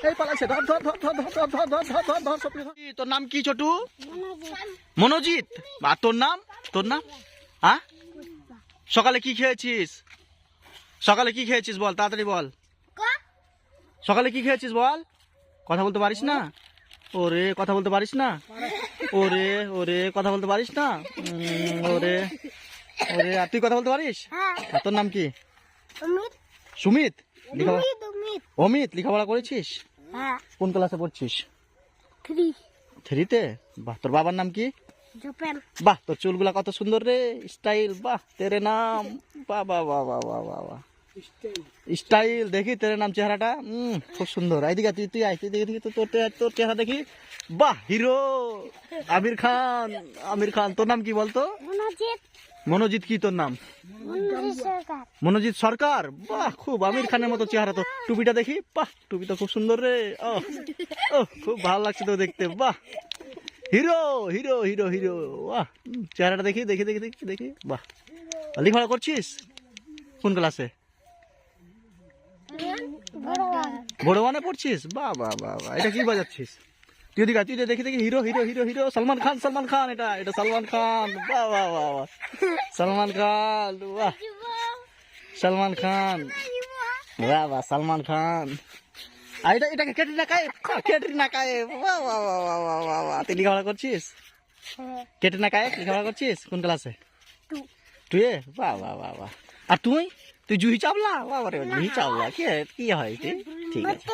এই পালাইছে ধর ধর ধর ধর ধর ধর ধর ধর ধর ধর ধর তোর নাম কি ছোটু মনোজিৎ আর তোর নাম তোর নাম হ্যাঁ সকালে কি খেয়েছিস সকালে কি খেয়েছিস বল তাড়াতাড়ি বল সকালে কি খেয়েছিস বল কথা বলতে পারিস না ওরে কথা বলতে পারিস না ওরে ওরে কথা বলতে পারিস না ওরে ওরে আর তুই কথা বলতে পারিস তোর নাম কি সুমিত লেখাপড়া অমিত লেখাপড়া করেছিস হ্যাঁ কোন ক্লাসে পড়ছিস? থ্রি থ্রিতে বাহ তোর বাবার নাম কি? বাহ তোর চুলগুলা কত সুন্দর রে স্টাইল। বাহ তেরে নাম। বাহ বাহ বাহ বাহ বাহ বাহ বাহ। স্টাইল দেখি তেরে নাম চেহারাটা। উম, খুব সুন্দর। এইদিকে তুই তুই তুই দেখি দেখি তোর তোর চেহারা দেখি। বাহ হিরো। আমির খান আমির খান। তোর নাম কি বলতো? মনোজিৎ কি তোর নাম? মনোজিৎ সরকার? বাহ খুব আমির খানের মতো চেহারা তো। টুপিটা দেখি? বাহ টুপি তো খুব সুন্দর রে। ও খুব ভালো লাগছে তো দেখতে। বাহ। Hero hero hero hero. বাহ চেহারাটা দেখি দেখি দেখি দেখি দেখি। বাহ। লেখাপড়া করছিস? কোন ক্লাসে? বড় মানে পড়ছিস? বাহ বাহ বাহ বাহ। এটা কি বাজাচ্ছিস? তুই ওদিকে তুই দেখি দেখি hero hero hero hero Salman Khan Salman Khan এটা এটা সলমান খান বাহ বাহ বাহ বাহ সলমান খান বাহ সলমান খান বাহ বাহ সলমান খান আর এটা এটাকে ক্যাটরিনা কাইফ ক্যাটরিনা কাইফ বাহ বাহ বাহ বাহ বাহ বাহ বাহ তুই লেখাপড়া করছিস ক্যাটরিনা কাইফ লেখাপড়া করছিস কোন ক্লাসে তুই বাহ বাহ বাহ বাহ আর তুই তুই জুহি চাবলা বাহ রে জুহি চাবলা কি কি হয় তুই ঠিক আছে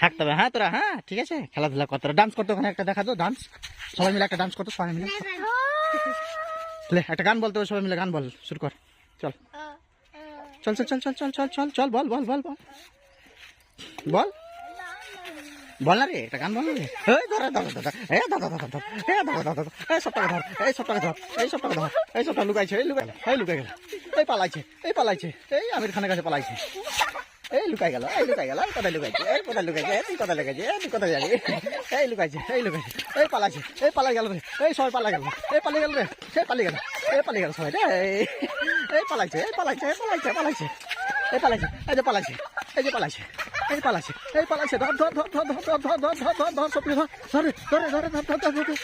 থাকতে হবে। হ্যাঁ তোরা হ্যাঁ ঠিক আছে। খেলাধুলা করতে ডান্স করতে ওখানে একটা দেখা তো ডান্স সবাই মিলে একটা ডান্স করতো সবাই মিলে। একটা গান বলতে সবাই মিলে গান বল শুরু কর। চল। চল চল চল চল চল চল চল চল বল বল বল বল। বল। বল না রে একটা গান বল না রে। এই ধর ধর ধর ধর ধর ধর এই ধর ধর ধর এই সবটাকে ধর এই সবটাকে ধর এই সবটাকে ধর এই সবটা লুকাইছে এই লুকাই এই লুকাই গেল এই পালাইছে এই পালাইছে এই আমির খানের কাছে পালাইছে। এই লুকাই গেল এই লুকাই গেল কোথায় লুকাইছে এই কোথায় লুকাইছে এই কোথায় লুকাইছে এই কোথায় যাবি এই লুকাইছে এই লুকাইছে এই পালাইছে এই পালাই গেল রে এই সবাই পালাই গেল এই পালিয়ে গেল রে এই পালিয়ে গেল এই পালিয়ে গেল সবাই রে এই পালাইছে এই পালাইছে পালাইছে পালাইছে এই পালাইছে এই যে পালাইছে এই যে পালাইছে এই পালাইছে এই পালাইছে ধর ধর ধর ধর ধর ধর ধর ধর ধর ধর ধর ধরে ধরে ধরে ধর ধর ধর ধর